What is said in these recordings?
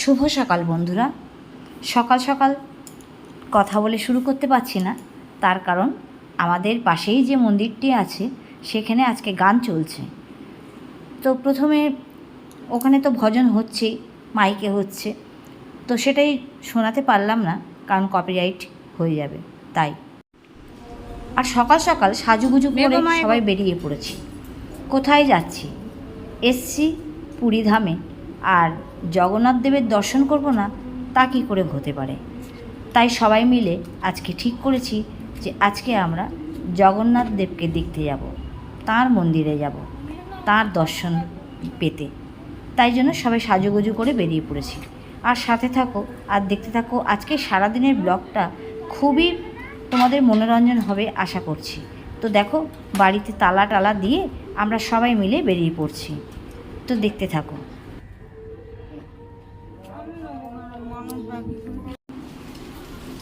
শুভ সকাল বন্ধুরা। সকাল সকাল কথা বলে শুরু করতে পারছি না। তার কারণ আমাদের পাশেই যে মন্দিরটি আছে সেখানে আজকে গান চলছে। তো প্রথমে ওখানে তো ভজন হচ্ছেই মাইকে হচ্ছে। তো সেটাই শোনাতে পারলাম না কারণ কপিরাইট হয়ে যাবে তাই। আর সকাল সকাল সাজুগুজু করে সবাই বেরিয়ে পড়েছি। কোথায় যাচ্ছি? এসছি পুরীধামে। আর জগন্নাথ দেবের দর্শন করব না, তা কী করে হতে পারে? তাই সবাই মিলে আজকে ঠিক করেছি যে আজকে আমরা জগন্নাথ দেবকে দেখতে যাব, তার মন্দিরে যাব, তার দর্শন পেতে। তাই জন্য সবাই সাজুগুজু করে বেরিয়ে পড়েছি। আর সাথে থাকো, আর দেখতে থাকো, আজকে সারাদিনের ব্লগটা খুবই তোমাদের মনোরঞ্জন হবে, আশা করছি। তো দেখো, বাড়িতে তালা টালা দিয়ে আমরা সবাই মিলে বেরিয়ে পড়ছি। তো দেখতে থাকো।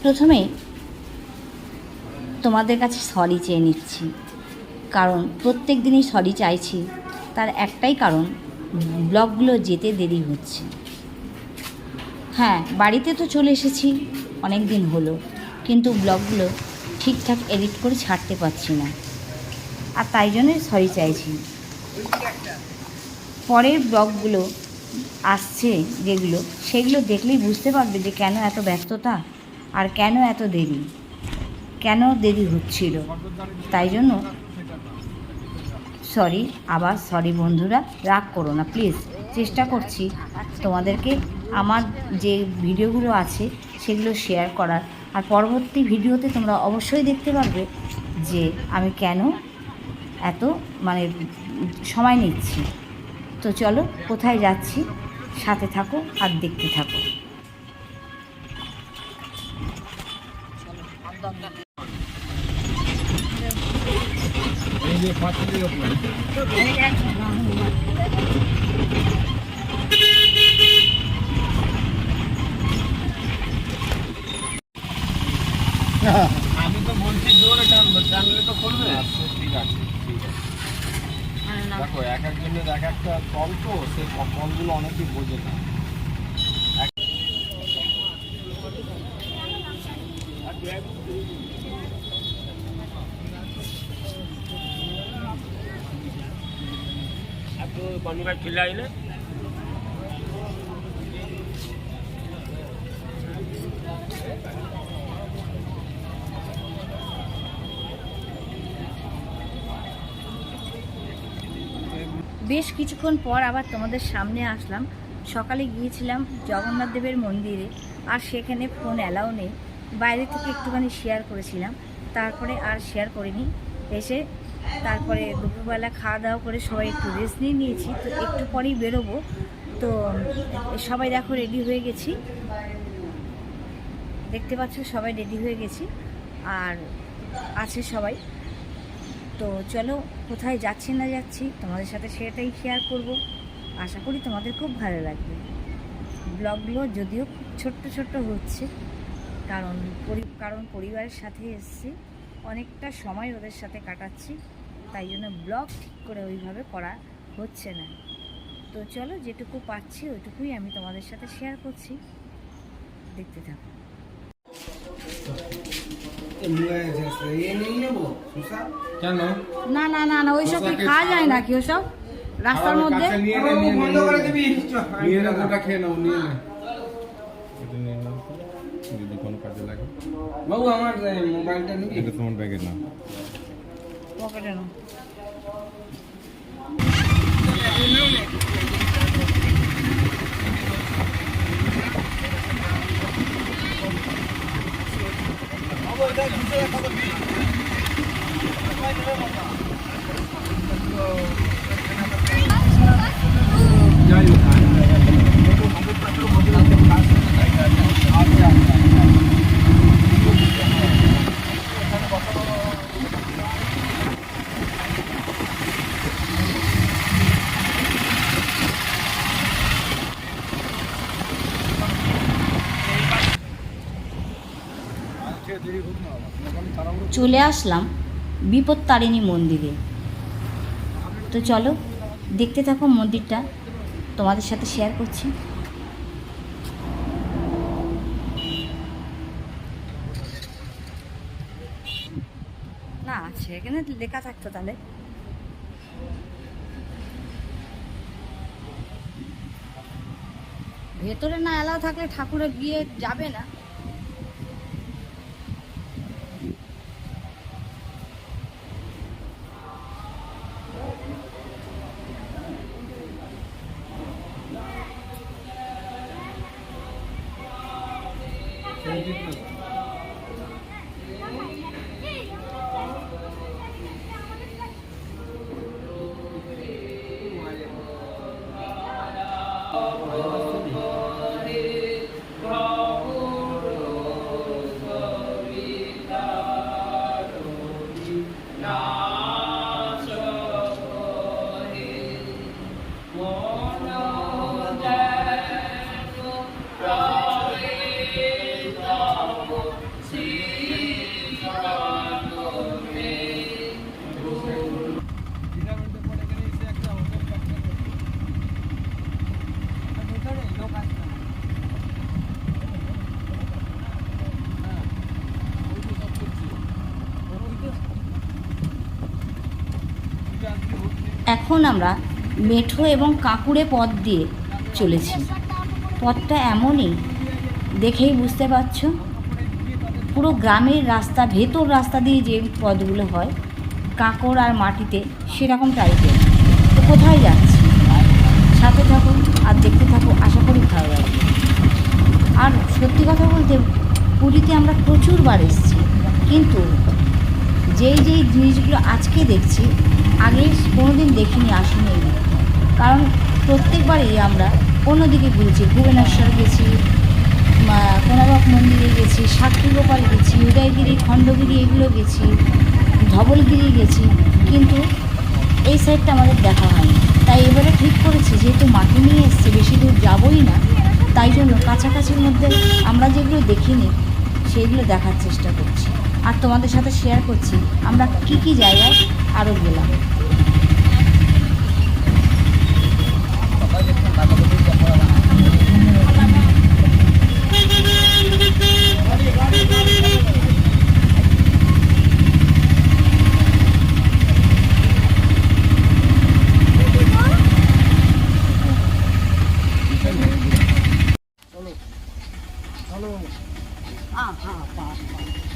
প্রথমে তোমাদের কাছে সরি চেয়ে নিচ্ছি। কারণ প্রত্যেক দিনই সরি চাইছি, তার একটাই কারণ, ব্লগগুলো যেতে দেরি হচ্ছে। হ্যাঁ বাড়িতে তো চলে এসেছি, অনেক দিন হলো, কিন্তু ব্লগগুলো ঠিকঠাক এডিট করে ছাড়তে পারছি না। আর তাই জন্যই সরি চাইছি। পরের ব্লগগুলো আসছে যেগুলো, সেগুলো দেখলেই বুঝতে পারবে যে কেন এত ব্যস্ততা। আর কেন এত দেরি? কেন দেরি হচ্ছিল? তাই জন্য সরি, আবার সরি বন্ধুরা, রাগ করো না প্লিজ চেষ্টা করছি তোমাদেরকে আমার যে ভিডিওগুলো আছে সেগুলো শেয়ার করার। আর পরবর্তী ভিডিওতে তোমরা অবশ্যই দেখতে পারবে যে আমি কেন এত মানে সময় নিচ্ছি। তো চলো, কোথায় যাচ্ছি? সাথে থাকো আর দেখতে থাকো এই যে পাঁচিলের ওপরে আমি তো বলছি জোরে টানবো টানলে তো খুলবে ঠিক আছে ঠিক আছে দেখো এক একজনের এক একটা কল তো সেই কলগুলো অনেকেই বোঝে না এক বেশ কিছুক্ষণ পর আবার তোমাদের সামনে আসলাম। সকালে গিয়েছিলাম জগন্নাথ দেবের মন্দিরে, আর সেখানে ফোন অ্যালাও নেই। বাইরে থেকে একটুখানি শেয়ার করেছিলাম। তারপরে আর শেয়ার করিনি। এসে তারপরে দুপুরবেলা খাওয়া দাওয়া করে সবাই একটু রেস্ট নিয়ে নিয়েছি, তো একটু পরেই বেরোবো। তো সবাই দেখো রেডি হয়ে গেছি। দেখতে পাচ্ছ সবাই রেডি হয়ে গেছি, আর আছে সবাই। তো চলো, কোথায় যাচ্ছি না যাচ্ছি তোমাদের সাথে সেটাই শেয়ার করব। আশা করি তোমাদের খুব ভালো লাগবে। ব্লগগুলো যদিও খুব ছোট্ট ছোট্ট হচ্ছে, কারণ কারণ পরিবারের সাথে এসেছি। অনেকটা সময় ওদের সাথে কাটাচ্ছি তাই জন্য ব্লগ ঠিক করে ওইভাবে করা হচ্ছে না। তো চলো যেটুকু পাচ্ছি ওইটুকুই আমি তোমাদের সাথে শেয়ার করছি। দেখতে থাকো। না না না না ওইসব কি খাওয়া যায় নাকি ওসব? রাস্তার মধ্যে? নিয়ে বাবু আমার এ, মোবাইলটা নিবি এটা তোমার ব্যাগে নাও পকেটে নাও যাই চলে আসলাম বিপত্তারিণী মন্দিরে। তো চলো, দেখতে থাকো মন্দিরটা, তোমাদের সাথে শেয়ার করছি। না, আছে, এখানে লেখা থাকতো তাহলে। ভেতরে না এলাও থাকলে ঠাকুরে গিয়ে যাবে না। এখন আমরা মেঠো এবং কাঁকুড়ে পথ দিয়ে চলেছি। পথটা এমনই দেখেই বুঝতে পারছ? পুরো গ্রামের রাস্তা, ভেতর রাস্তা দিয়ে যে পথগুলো হয়, কাঁকড় আর মাটিতে সেরকম টাইপের তো কোথায় যাচ্ছি? সাথে থাকো আর দেখতে থাকো আশা করি ভালো লাগবে। আর সত্যি কথা বলতে, পুরীতে আমরা প্রচুরবার এসেছি, কিন্তু যেই যেই জিনিসগুলো আজকে দেখছি, আগে কোনোদিন দেখিনি, আসিনি। কারণ প্রত্যেকবারই আমরা অন্যদিকে ঘুরেছি, ভুবনেশ্বর গেছি কোনারক মন্দিরে গেছি সাক্ষী গোপাল গেছি, উদয়গিরি, খণ্ডগিরি এগুলো গেছি, ধবলগিরি গেছি, কিন্তু এই সাইডটা আমাদের দেখা হয়নি। তাই এবারে ঠিক করেছি, যেহেতু মাটি নিয়ে এসছি, বেশি দূর যাবোই না, তাই জন্য কাছাকাছির মধ্যে আমরা যেগুলো দেখিনি সেগুলো দেখার চেষ্টা করছি। আর তোমাদের সাথে শেয়ার করছি, আমরা কি কি জায়গায় আরও গেলাম।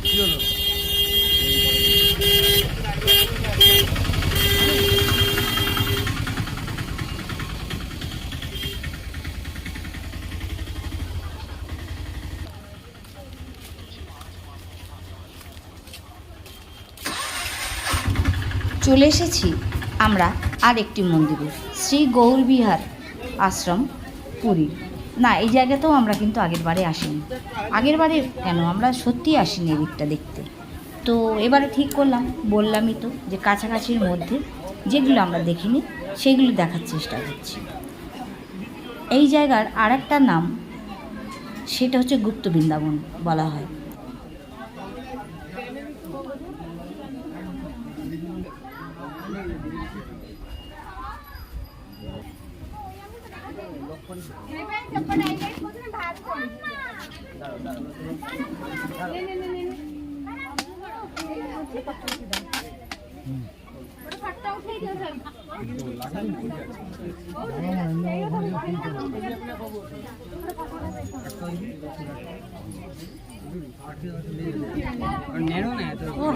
কি হলো? চলে এসেছি আমরা আর একটি মন্দিরে শ্রী গৌরবিহার আশ্রম পুরী না, এই জায়গাতেও আমরা কিন্তু আগের বারে আসিনি। আগের বারে কেন? আমরা সত্যি আসিনি এই দিকটা দেখতে। তো এবারে ঠিক করলাম, বললামই তো যে কাছাকাছির মধ্যে যেগুলো আমরা দেখিনি, সেগুলো দেখার চেষ্টা করছি। এই জায়গার আর একটা নাম, সেটা হচ্ছে গুপ্ত বৃন্দাবন বলা হয় আর নেড়ো না এত। ও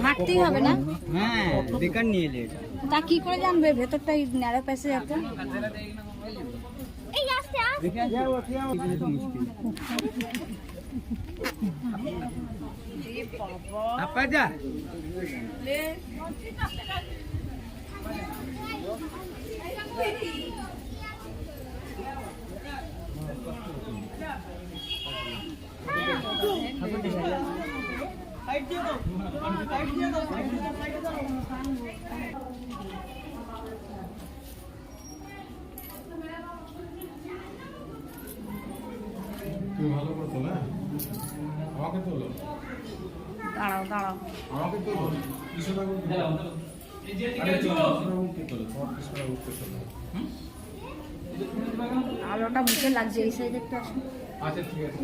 হাঁটতেই হবে না? হ্যাঁ বেকার নিয়ে এলে এটা। তা কি করে জানবে? ভেতরটা ন্যাড়া প্যাসে যাতে। দেখে আসো? এগুলো তো আমাকে তো কৃষ্ণ ঠাকুর আলোটা মুখে লাগছে এই আসুন আচ্ছা ঠিক আছে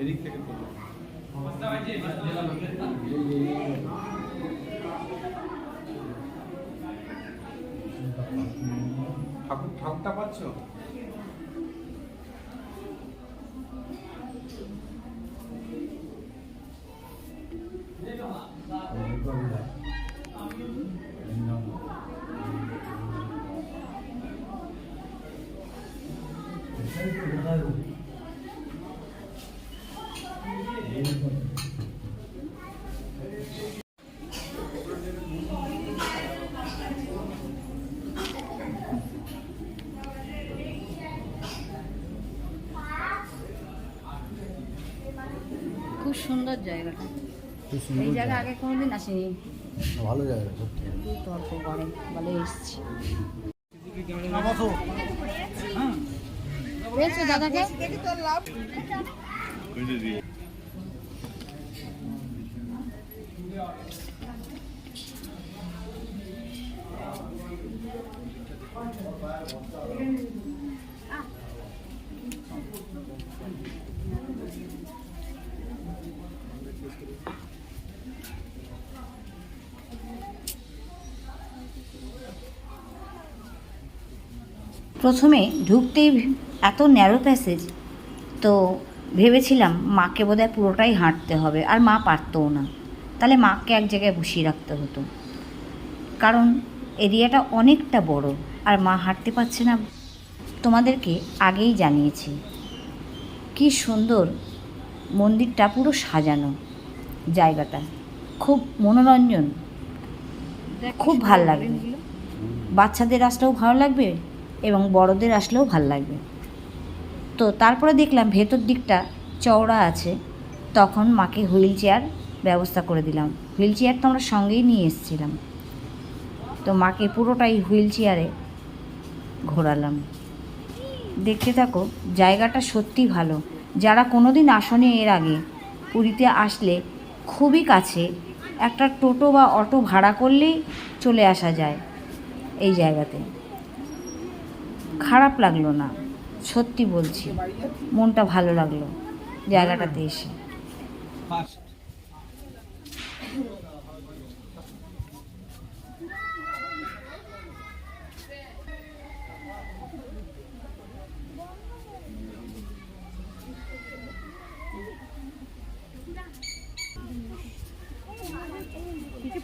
এদিক থেকে ঠাকুর ঠাকুরটা পাচ্ছ? জায়গাটা। এই জায়গা আগে কোনোদিন আসিনি। ভালো জায়গা তর্ক করে বলে এসছি। দাদাকে? প্রথমে ঢুকতেই এত ন্যারো প্যাসেজ তো ভেবেছিলাম মাকে বোধহয় পুরোটাই হাঁটতে হবে আর মা পারতও না। তাহলে মাকে এক জায়গায় বসিয়ে রাখতে হতো। কারণ এরিয়াটা অনেকটা বড় আর মা হাঁটতে পারছে না। তোমাদেরকে আগেই জানিয়েছি কি সুন্দর মন্দিরটা পুরো সাজানো জায়গাটা। খুব মনোরঞ্জন খুব ভালো লাগবে। বাচ্চাদের রাস্তাও ভালো লাগবে? এবং বড়দের আসলেও ভালো লাগবে। তো তারপরে দেখলাম ভেতর দিকটা চওড়া আছে। তখন মাকে হুইল চেয়ার ব্যবস্থা করে দিলাম। হুইল চেয়ার তো আমরা সঙ্গেই নিয়ে এসেছিলাম। তো মাকে পুরোটাই হুইল চেয়ারে ঘোরালাম। দেখতে থাকো, জায়গাটা সত্যি ভালো। যারা কোনো দিন আসনে এর আগে, পুরীতে আসলে খুবই কাছে একটা টোটো বা অটো ভাড়া করলেই চলে আসা যায় এই জায়গাতে। খারাপ লাগলো না সত্যি বলছি মনটা ভালো লাগলো জায়গাটাতে এসে ফার্স্ট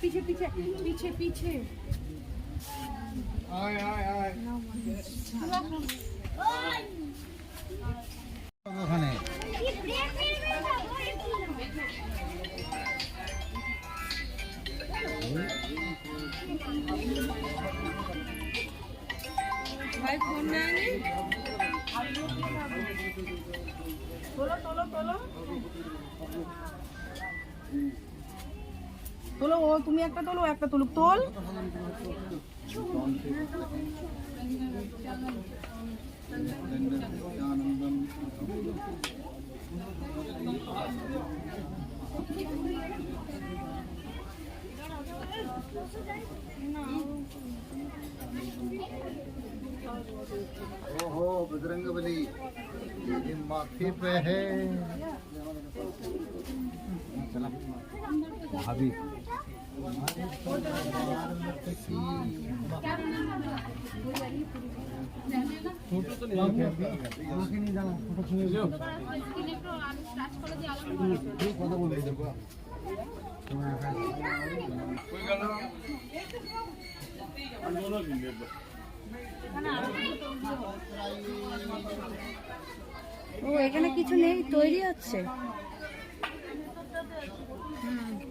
पीछे पीछे पीछे पीछे पीछे তোলো তোলো ও তুমি একটা তোলো একটা তোলো তোল। ओहो बजरंग बली माथे पे है কথা ও এখানে কিছু নেই তৈরি হচ্ছে। 嗯。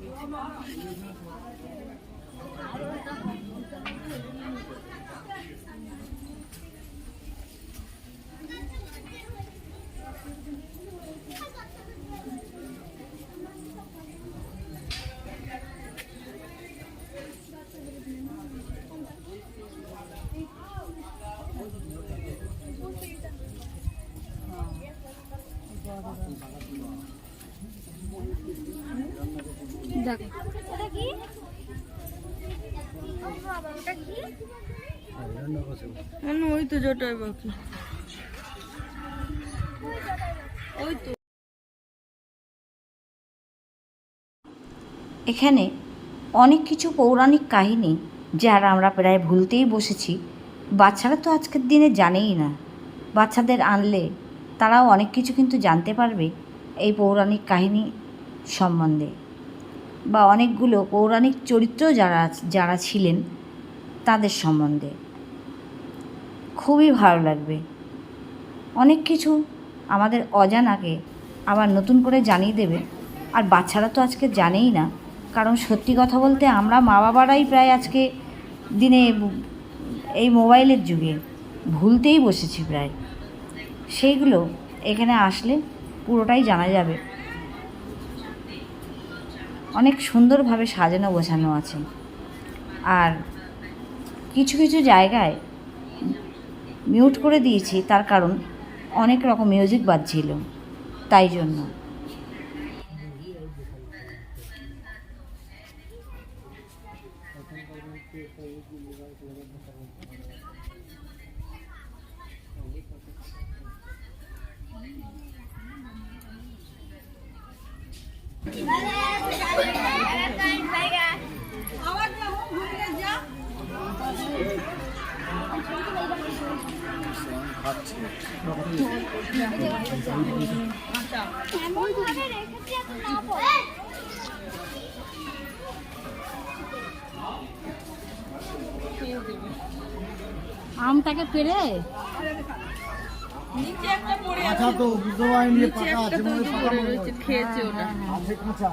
ওই তো জটাই বাকি। ওই তো। এখানে অনেক কিছু পৌরাণিক কাহিনী যার আমরা প্রায় ভুলতেই বসেছি। বাচ্চারা তো আজকের দিনে জানেই না। বাচ্চাদের আনলে তারাও অনেক কিছু কিন্তু জানতে পারবে এই পৌরাণিক কাহিনী সম্বন্ধে। বা অনেকগুলো পৌরাণিক চরিত্র যারা যারা ছিলেন তাদের সম্বন্ধে। খুবই ভালো লাগবে। অনেক কিছু আমাদের অজানাকে আবার নতুন করে জানিয়ে দেবে। আর বাচ্চারা তো আজকে জানেই না। কারণ সত্যি কথা বলতে আমরা মা বাবারাই প্রায় আজকে দিনে এই মোবাইলের যুগে ভুলতেই বসেছি প্রায়। সেইগুলো এখানে আসলে পুরোটাই জানা যাবে। অনেক সুন্দরভাবে সাজানো, গোছানো আছে। আর কিছু কিছু জায়গায় মিউট করে দিয়েছি, তার কারণ অনেক রকম মিউজিক বাজছিল, তাই জন্য। আমটাকে পেরে? নিচে একটা পড়ে আচ্ছা তো বুঝতে পারিনি যে নিচে পাকা আছে মনে পাকা মনে রয়েছে খেয়েছে ওটা। আছে কাঁচা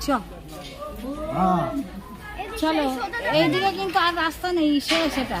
চ। হ্যাঁ। চলো এইদিকে কিন্তু আর রাস্তা নেই শেষ সেটা।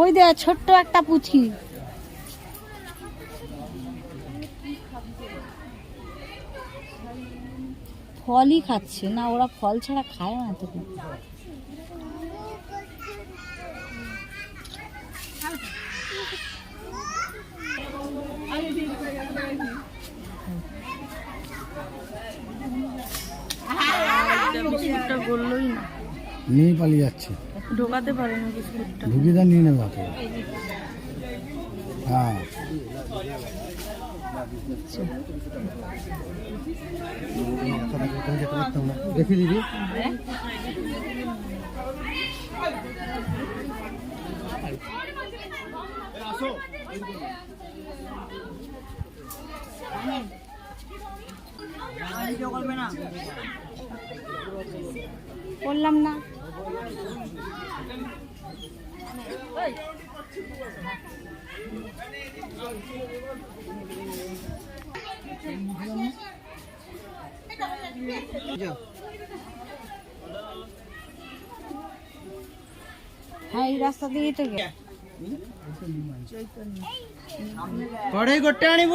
ওই দেখ ছোট্ট একটা পুচকি ফলই খাচ্ছে। না ওরা ফল ছাড়া খায় না তো না। পালিয়ে যাচ্ছে। ঢোকাতে পারে না বিস্কুটটা। ঢুকিয়ে দেন নিয়ে নেবে হাতে হ্যাঁ। দেখি দিদি। বললাম না। হ্যাঁ এই রাস্তা দিয়েই তো গে কড়াই করতে আনিব?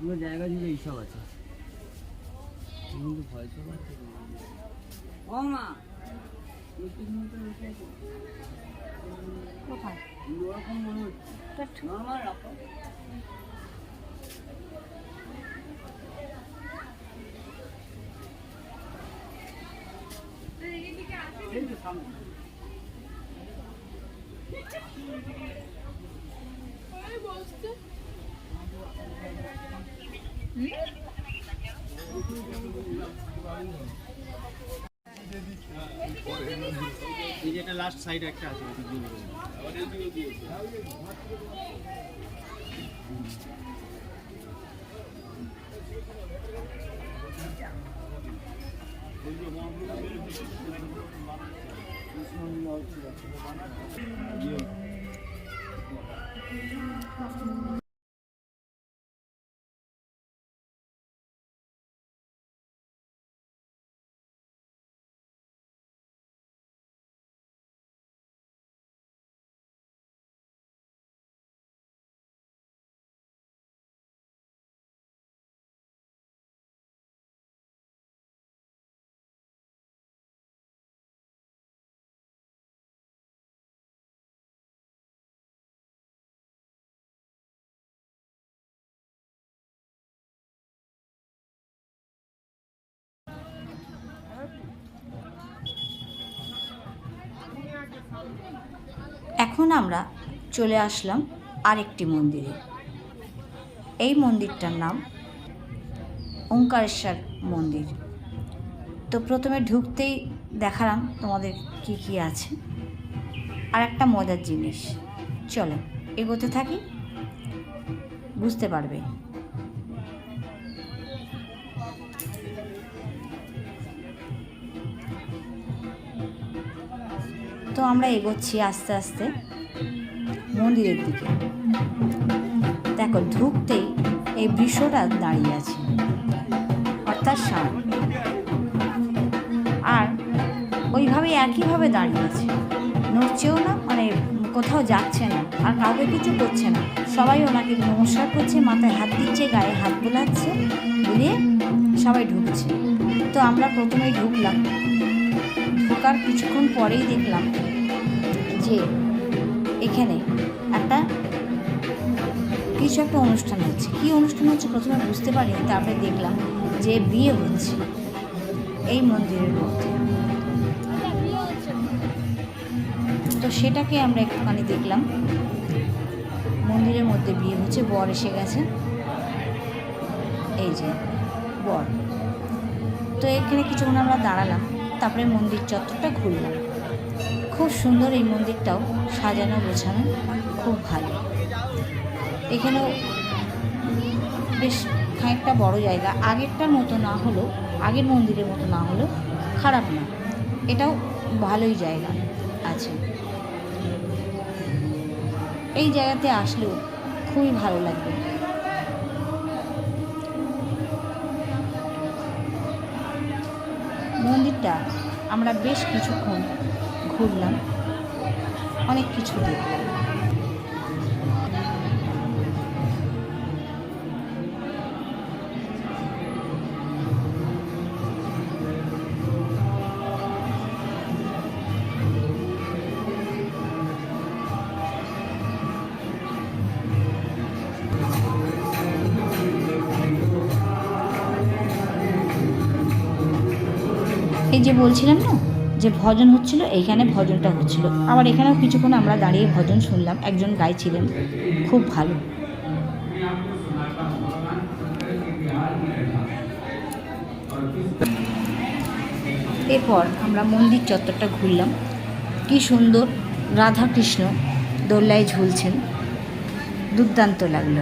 পুরো জায়গা জুড়ে এইসব আছে। কিন্তু সব আছে ও মা! কোথায়? ওরকম মনে হচ্ছে। নর্মাল রাখো। সামনে এই যেটা লাস্ট সাইড একটা আছে এখন আমরা চলে আসলাম আরেকটি মন্দিরে। এই মন্দিরটার নাম ওঙ্কারেশ্বর মন্দির। তো প্রথমে ঢুকতেই দেখালাম তোমাদের কি কি আছে। আর একটা মজার জিনিস, চলো এগোতে থাকি, বুঝতে পারবে। তো আমরা এগোচ্ছি আস্তে আস্তে মন্দিরের দিকে। দেখো, ঢুকতেই এই বৃষটা দাঁড়িয়ে আছে, অর্থাৎ সাপ আর ওইভাবে একইভাবে দাঁড়িয়ে আছে। নড়ছেও না মানে কোথাও যাচ্ছে না, আর কাউকে কিছু করছে না। সবাই ওনাকে নমস্কার করছে, মাথায় হাত দিচ্ছে, গায়ে হাত বোলাচ্ছে বুলিয়ে সবাই ঢুকছে। তো আমরা প্রথমেই ঢুকলাম। ঢোকার কিছুক্ষণ পরেই দেখলাম যে এখানে একটা কিছু একটা অনুষ্ঠান হচ্ছে। কী অনুষ্ঠান হচ্ছে প্রথমে বুঝতে পারিনি, তারপরে দেখলাম যে বিয়ে হচ্ছে এই মন্দিরের মধ্যে। তো সেটাকে আমরা একটুখানি দেখলাম। মন্দিরের মধ্যে বিয়ে হচ্ছে, বর এসে গেছে। এই যে বর। তো এখানে কিছুক্ষণ আমরা দাঁড়ালাম। তারপরে মন্দির চত্বরটা ঘুরলাম। খুব সুন্দর এই মন্দিরটাও সাজানো গোছানো খুব ভালো। এখানেও বেশ খানিকটা বড় জায়গা আগেরটার মতো না হলেও, আগের মন্দিরের মতো না হলেও খারাপ না। এটাও ভালোই জায়গা আছে। এই জায়গাতে আসলেও খুবই ভালো লাগবে। মন্দিরটা আমরা বেশ কিছুক্ষণ ঘুরলাম। অনেক কিছু দেখলাম। যে বলছিলাম না যে ভজন হচ্ছিল, এইখানে ভজনটা হচ্ছিল। আবার এখানেও কিছুক্ষণ আমরা দাঁড়িয়ে ভজন শুনলাম, একজন গাইছিলেন, খুব ভালো। এরপর আমরা মন্দির চত্বরটা ঘুরলাম। কি সুন্দর রাধা কৃষ্ণ দোল্লায় ঝুলছেন। দুর্দান্ত লাগল।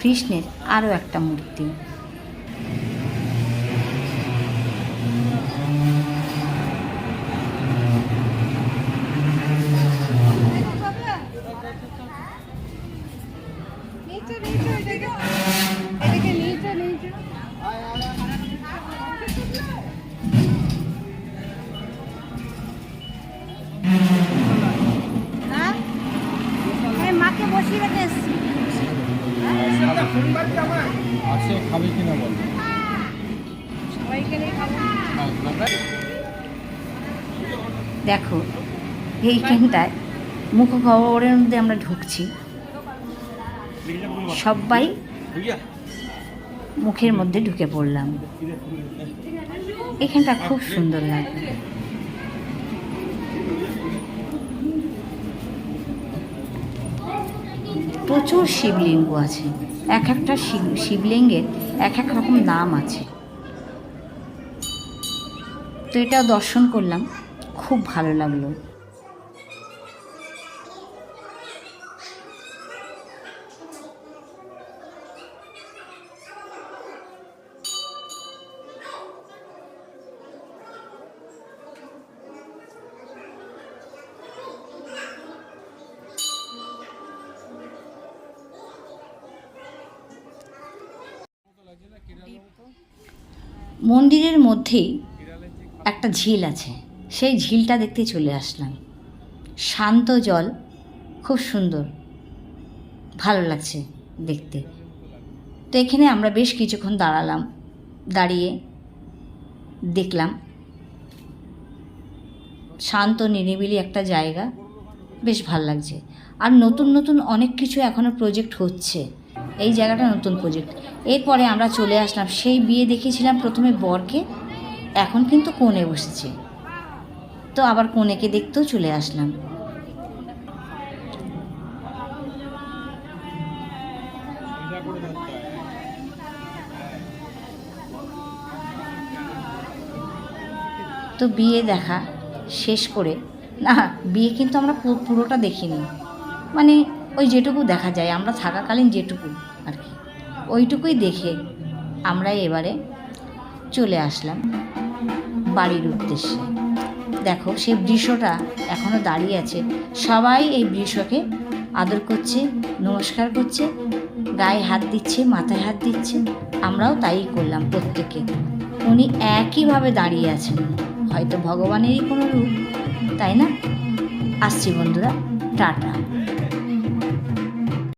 কৃষ্ণের আরও একটা মূর্তি। খাবে কিনা বল। দেখো এইখানটায় মুখগহ্বরের মধ্যে আমরা ঢুকছি। সবাই মুখের মধ্যে ঢুকে পড়লাম। এখানটা খুব সুন্দর লাগবে প্রচুর শিবলিঙ্গ আছে। এক একটা শিব- শিবলিঙ্গের এক এক রকম নাম আছে। তো এটা দর্শন করলাম, খুব ভালো লাগল। মন্দিরের মধ্যেই একটা ঝিল আছে। সেই ঝিলটা দেখতে চলে আসলাম। শান্ত জল, খুব সুন্দর। ভালো লাগছে দেখতে। তো এখানে আমরা বেশ কিছুক্ষণ দাঁড়ালাম, দাঁড়িয়ে দেখলাম। শান্ত, নিরিবিলি একটা জায়গা। বেশ ভালো লাগছে। আর নতুন নতুন অনেক কিছু এখনও প্রজেক্ট হচ্ছে। এই জায়গাটা নতুন প্রজেক্ট এরপরে আমরা চলে আসলাম। সেই বিয়ে দেখিয়েছিলাম প্রথমে বরকে। এখন কিন্তু কোণে বসেছে। তো আবার কোণেকে দেখতেও চলে আসলাম। তো বিয়ে দেখা শেষ করে, না, বিয়ে কিন্তু আমরা পুরোটা দেখিনি। মানে ওই যেটুকু দেখা যায়, আমরা থাকাকালীন যেটুকু আর কি। ওইটুকুই দেখে আমরা এবারে চলে আসলাম বাড়ির উদ্দেশ্যে। দেখো, সেই বৃষটা এখনও দাঁড়িয়ে আছে। সবাই এই বৃষকে আদর করছে, নমস্কার করছে, গায়ে হাত দিচ্ছে, মাথায় হাত দিচ্ছে। আমরাও তাই করলাম প্রত্যেকে। উনি একইভাবে দাঁড়িয়ে আছেন। হয়তো ভগবানেরই কোনো রূপ, তাই না? আসছি বন্ধুরা, টাটা।